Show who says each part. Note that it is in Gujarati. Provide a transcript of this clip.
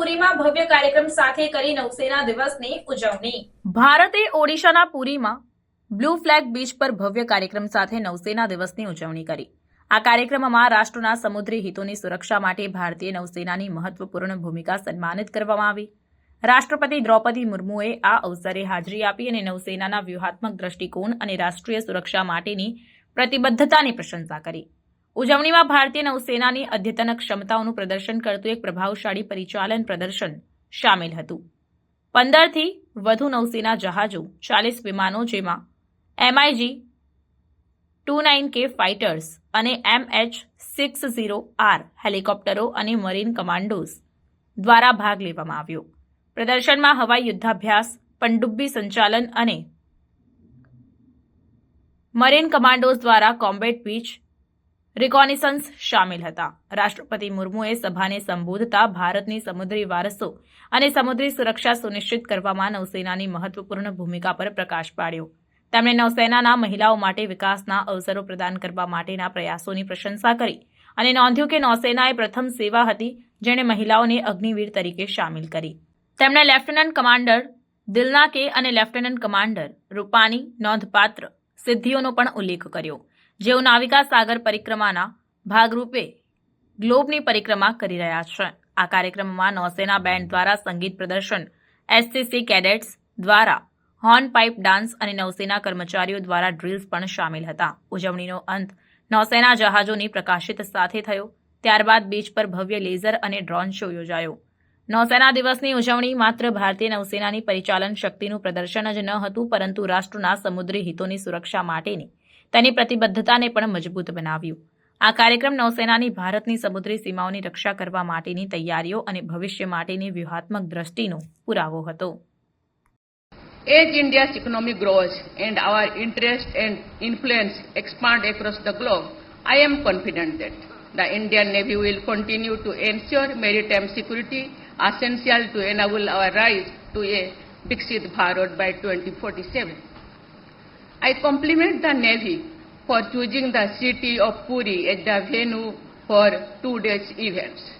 Speaker 1: પુરીમાં ભવ્ય કાર્યક્રમ સાથે કરી નૌસેના દિવસની ઉજવણી.
Speaker 2: ભારતે ઓડિશાના પુરીમાં બ્લુ ફ્લેગ બીચ પર ભવ્ય કાર્યક્રમ સાથે નૌસેના દિવસની ઉજવણી કરી. આ કાર્યક્રમમાં રાષ્ટ્રના સમુદ્રી હિતોની સુરક્ષા માટે ભારતીય નૌસેનાની મહત્વપૂર્ણ ભૂમિકા સન્માનિત કરવામાં આવી. રાષ્ટ્રપતિ દ્રૌપદી મુર્મુએ આ અવસરે હાજરી આપી અને નૌસેનાના વ્યૂહાત્મક દ્રષ્ટિકોણ અને રાષ્ટ્રીય સુરક્ષા માટેની પ્રતિબદ્ધતાની પ્રશંસા કરી. ઉજવણીમાં ભારતીય નૌસેનાની અદ્યતન ક્ષમતાઓનું પ્રદર્શન કરતું એક પ્રભાવશાળી પરિચાલન પ્રદર્શન શામેલ હતું. પંદરથી વધુ નૌસેના જહાજો, ચાલીસ વિમાનો જેમાં M I G two nine K fighters અને M H six zero R હેલિકોપ્ટરો અને મરીન કમાન્ડોઝ દ્વારા ભાગ લેવામાં આવ્યો. પ્રદર્શનમાં હવાઈ યુદ્ધાભ્યાસ, પનડુબ્બી સંચાલન અને મરીન કમાન્ડોઝ દ્વારા કોમ્બેટ બીચ રિકોનિસન્સ સામેલ હતા. રાષ્ટ્રપતિ મુર્મુએ સભાને સંબોધતા ભારતની સમુદ્રી વારસો અને સમુદ્રી સુરક્ષા સુનિશ્ચિત કરવામાં નૌસેનાની મહત્વપૂર્ણ ભૂમિકા પર પ્રકાશ પાડ્યો. તેમણે નૌસેનાના મહિલાઓ માટે વિકાસના અવસરો પ્રદાન કરવા માટેના પ્રયાસોની પ્રશંસા કરી અને નોંધ્યું કે નૌસેનાએ પ્રથમ સેવા હતી જેણે મહિલાઓને અગ્નિવીર તરીકે સામેલ કરી. તેમણે લેફ્ટનન્ટ કમાન્ડર દિલના કે અને લેફ્ટનન્ટ કમાન્ડર રૂપાની નોંધપાત્ર સિદ્ધિઓનો પણ ઉલ્લેખ કર્યો. જેઓ નાવિકા સાગર પરિક્રમાના ભાગરૂપે ગ્લોબની પરિક્રમા કરી રહ્યા છે. આ કાર્યક્રમમાં નૌસેના બેન્ડ દ્વારા સંગીત પ્રદર્શન એસસીસી કેડેટ્સ દ્વારા હોર્ન પાઇપ ડાન્સ અને નૌસેના કર્મચારીઓ દ્વારા ડ્રીલ્સ પણ સામેલ હતા. ઉજવણીનો અંત નૌસેના જહાજોની પ્રકાશિત સાથે થયો. ત્યારબાદ બીચ પર ભવ્ય લેઝર અને ડ્રોન શો યોજાયો. નૌસેના દિવસની ઉજવણી માત્ર ભારતીય નૌસેનાની પરિચાલન શક્તિનું પ્રદર્શન જ ન હતું, પરંતુ રાષ્ટ્રના સમુદ્રી હિતોની સુરક્ષા માટેની તેની પ્રતિબદ્ધતાને પણ મજબૂત બનાવ્યું આ કાર્યક્રમ નૌસેનાની ભારતની સમુદ્રી સીમાઓની રક્ષા કરવા માટેની તૈયારીઓ અને ભવિષ્ય માટેની વ્યૂહાત્મક દ્રષ્ટિનો પુરાવો હતો
Speaker 3: As India's economy grows and our interest and influence expand across the globe, I am confident that the Indian Navy will continue to ensure maritime security essential to enable our rise to a Viksit Bharat by 2047. I compliment the Navy for choosing the city of Puri as the venue for today's events.